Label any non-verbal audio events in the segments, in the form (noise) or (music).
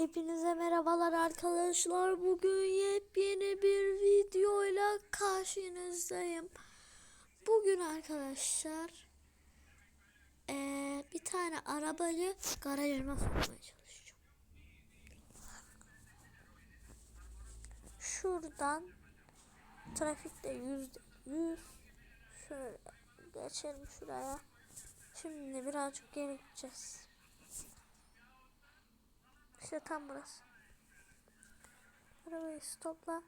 Hepinize merhabalar arkadaşlar. Bugün yepyeni bir videoyla karşınızdayım. Bugün arkadaşlar eee, bir tane arabayı garajıma sokmaya çalışacağım. Şuradan trafikte yüzde yüz şöyle geçelim şuraya. Şimdi birazcık geri gideceğiz. İşte tam burası. Arabayı stopla.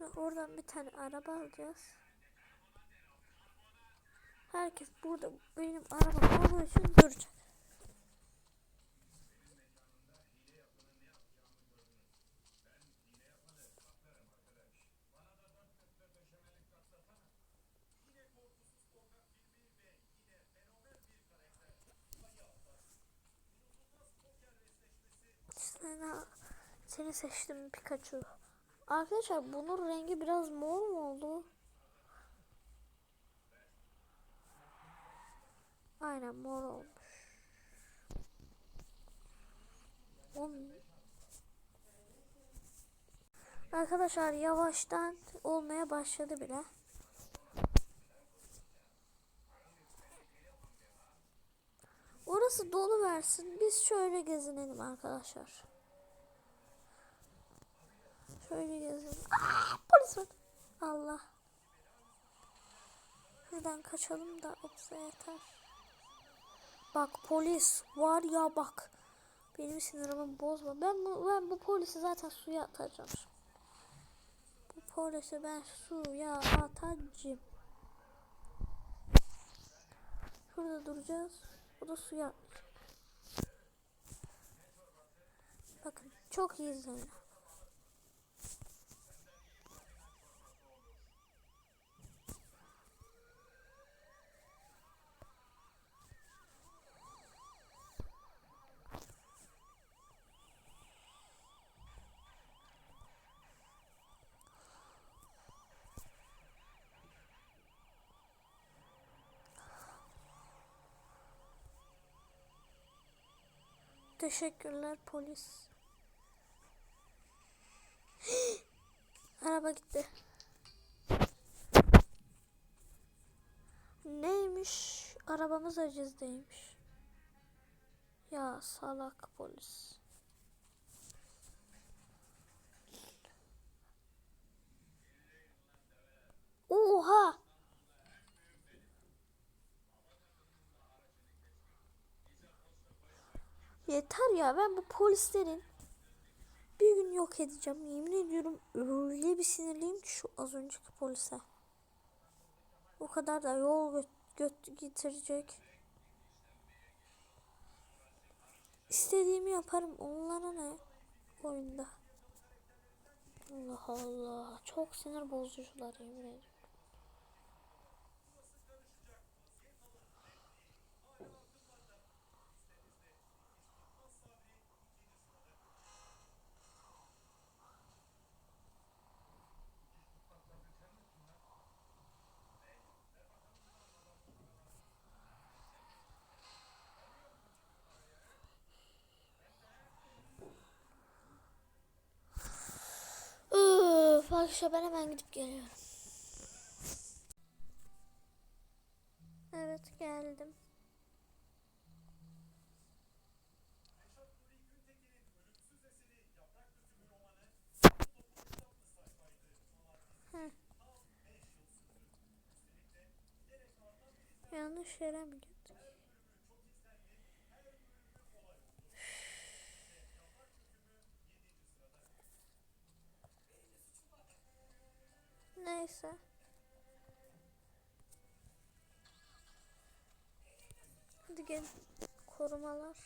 Ve oradan bir tane araba alacağız. Herkes burada benim arabam olduğu için duracak. Sana, seni seçtim Pikachu. Arkadaşlar bunun rengi biraz mor mu oldu? Aynen mor olmuş. On... Arkadaşlar yavaştan olmaya başladı bile. Orası dolu versin. Biz şöyle gezinelim arkadaşlar. Şöyle gezelim. Aa, polis var. Allah. Şuradan kaçalım da olsa yeter. Bak polis var ya bak. Benim sinirimi bozma. Ben bu, ben bu polisi zaten suya atacağım. Bu polisi ben suya atacağım. Şurada duracağız. O da suya atlayacak. Bakın çok iyi izleyin. Teşekkürler polis. (gasps) Araba gitti. Neymiş? Arabamız acizdeymiş. Ya salak polis. Oha! Yeter ya ben bu polislerin bir gün yok edeceğim. Yemin ediyorum öyle bir sinirliyim ki şu az önceki polise. O kadar da yol gö göt getirecek. İstediğimi yaparım. Onlara ne? Oyunda. Allah Allah. Çok sinir bozucular yemin ediyorum. Arkadaşlar ben hemen gidip geliyorum. Evet geldim. Yanlış yere mi Neyse. Hadi gel. Korumalar.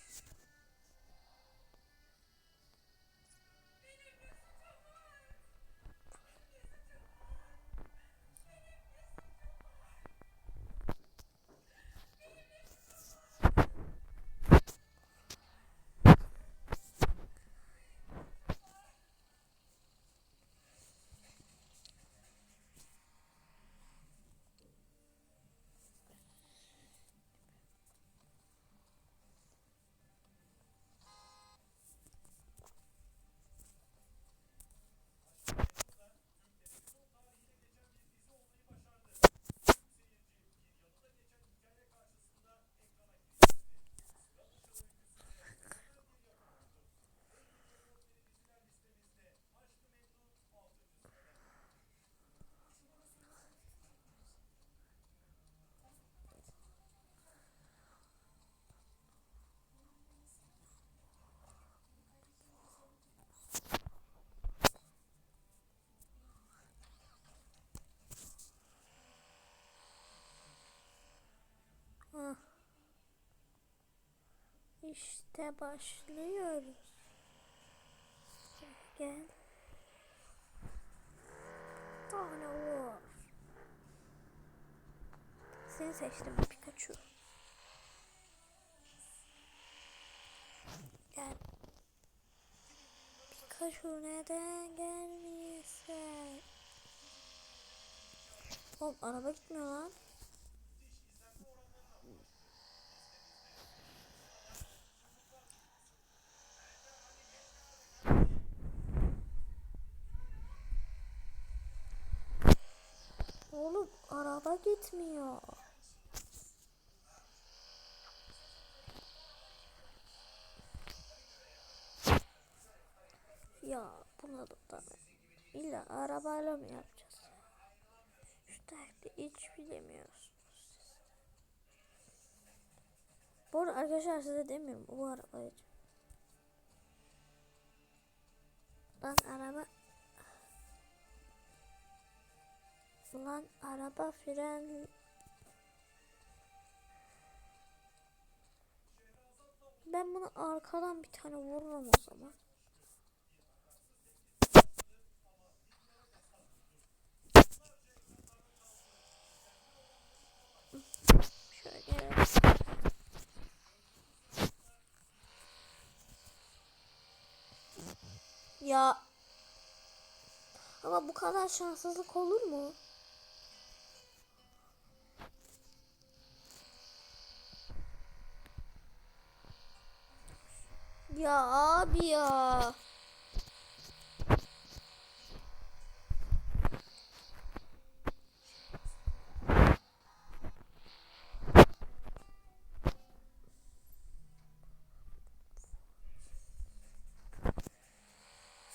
İşte başlıyoruz. Gel. Tane vur. Seni seçtim Pikachu. Gel. Pikachu neden gelmiyorsun? Oğlum araba gitmiyor lan. Oğlum araba gitmiyor. Ya buna da da illa arabayla mı yapacağız? Şu derdi hiç bilemiyorsunuz. Bu arada arkadaşlar size demiyorum bu arabayı. Lan araba Lan araba fren Ben bunu arkadan bir tane vururum o zaman. Ya. Ama bu kadar şanssızlık olur mu? Ya abi ya.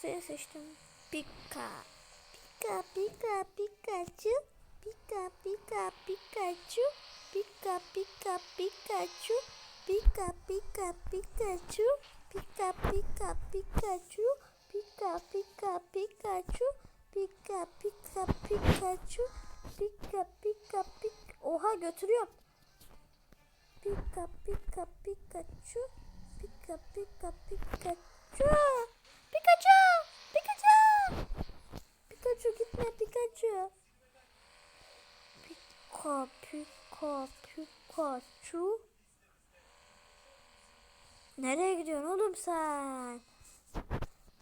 Seni seçtim. Pika. Pika pika Pikachu. Pika pika Pikachu. Pika pika Pikachu. Pika pika Pikachu. Pika pika Pikachu. Pika pika Pikachu. Pika pika Pikachu. Pika pika pik. Oha götürüyorum. Pika pika Pikachu. Pika pika Pikachu. Pikachu! Pikachu! Pikachu gitme Pikachu. Pika pika Pikachu. Nereye gidiyorsun oğlum sen?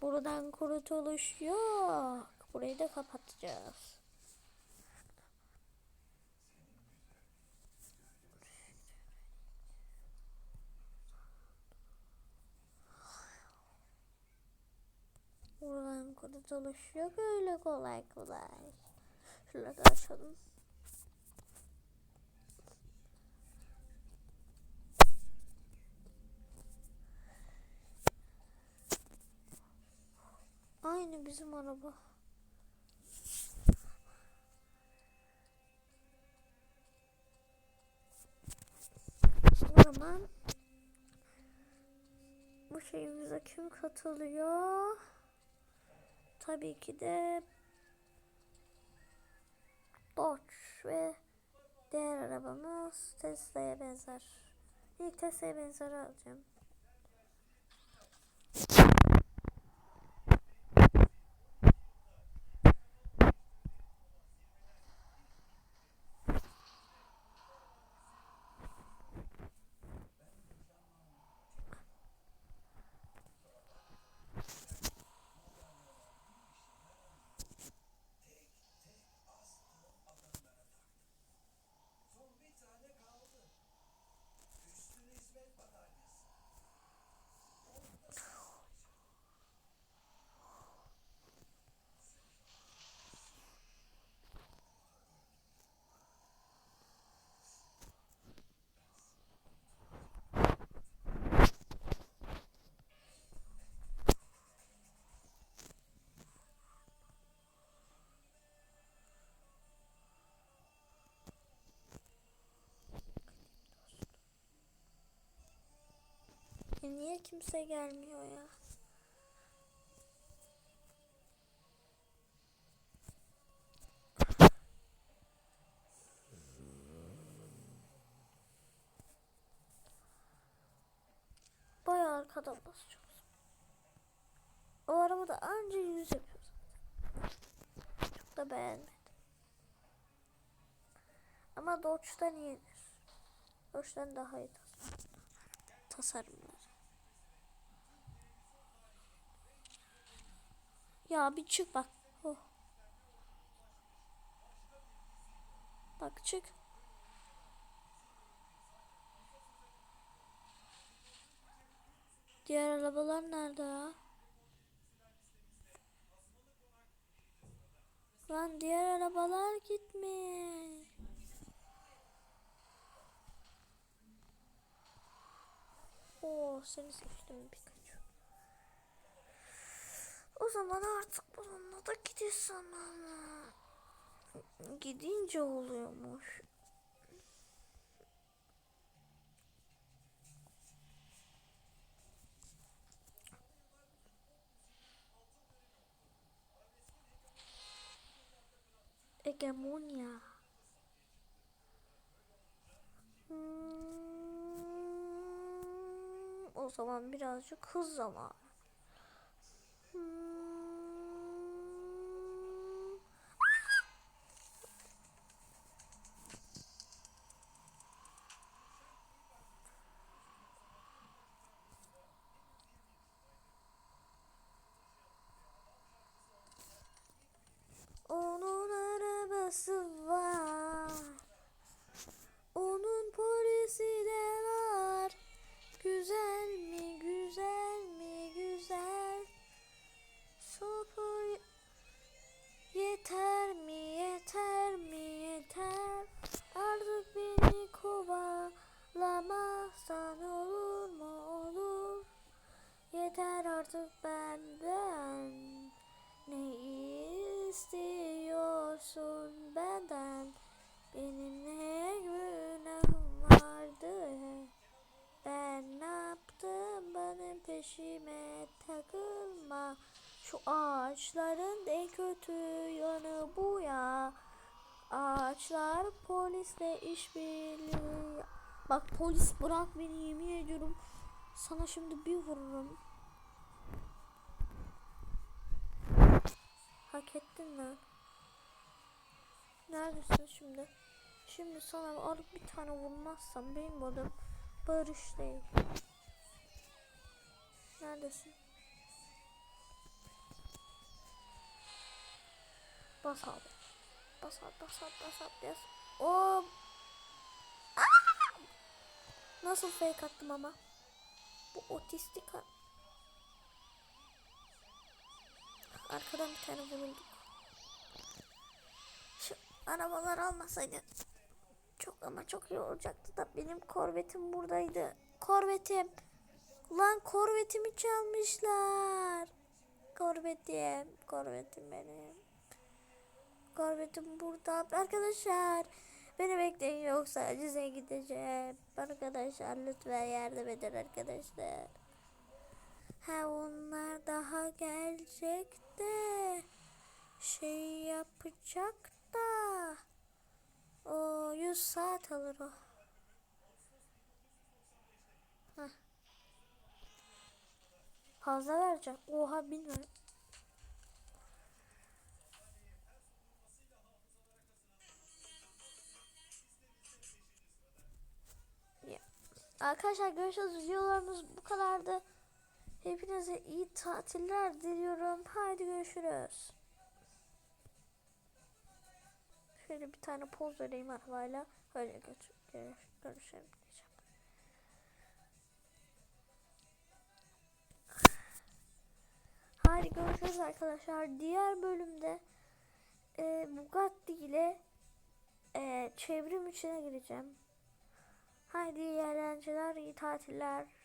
Buradan kurtuluş yok. Burayı da kapatacağız. Buradan kurtuluş yok öyle kolay kolay. Şuraları açalım. Bizim araba. O zaman bu şeyimize kim katılıyor? Tabii ki de Dodge ve diğer arabamız Tesla'ya benzer. İlk Tesla'ya benzer alacağım. E niye kimse gelmiyor ya? arkadan basacağız. O arabada anca yüz yapıyoruz. Çok da beğenmedim. Ama Dodge'dan iyidir. Dodge'dan daha iyi tasarım. tasarımlar. Ya bir çık bak. Oh. Bak çık. Diğer arabalar nerede ya? Lan diğer arabalar gitmiş. Oo seni seçtim Pikachu. O zaman artık bununla da gidiyorsun ama. Gidince oluyormuş. Hegemonya. Hmm, o zaman birazcık hız zamanı. Hmm. Onun arabası var. Onun polisi de var. Güzel mi, güzel mi, güzel. Sopa yeter mi, yeter mi, yeter. Artık beni kovalamazsan olur mu, olur. Yeter artık benden. Ne istiyorsun benden? Benim ne günahım vardı? Ben ne yaptım? Benim peşime takılma. Şu ağaçların en kötü yanı bu ya. Ağaçlar polisle işbirliği. Bak polis bırak beni yemin ediyorum. Sana şimdi bir vururum. Hak ettin lan. Neredesin şimdi? Şimdi sana alıp bir tane vurmazsam benim adım Barış değil. Neredesin? Bas abi. Bas abi, bas abi, bas abi, bas. O Nasıl fake attım ama? Bu otistik ha- Arkadan bir tane vurulduk. Şu arabalar almasaydı çok ama çok iyi olacaktı da benim korvetim buradaydı. Korvetim. Lan korvetimi çalmışlar. Korvetim. Korvetim benim. Korvetim burada. Arkadaşlar beni bekleyin yoksa size gideceğim. Arkadaşlar lütfen yardım edin arkadaşlar. Ha onlar daha gelecek de şey yapacak da o 100 saat alır o. Heh. Fazla verecek. Oha bilmiyorum. Ya. Arkadaşlar görüşürüz. Videolarımız bu kadardı. Hepinize iyi tatiller diliyorum. Haydi görüşürüz. Şöyle bir tane poz vereyim arabayla. Öyle götür, görüş, görüşelim diyeceğim. Haydi görüşürüz arkadaşlar. Diğer bölümde e, Bugatti ile e, çevrim içine gireceğim. Haydi iyi eğlenceler, iyi tatiller.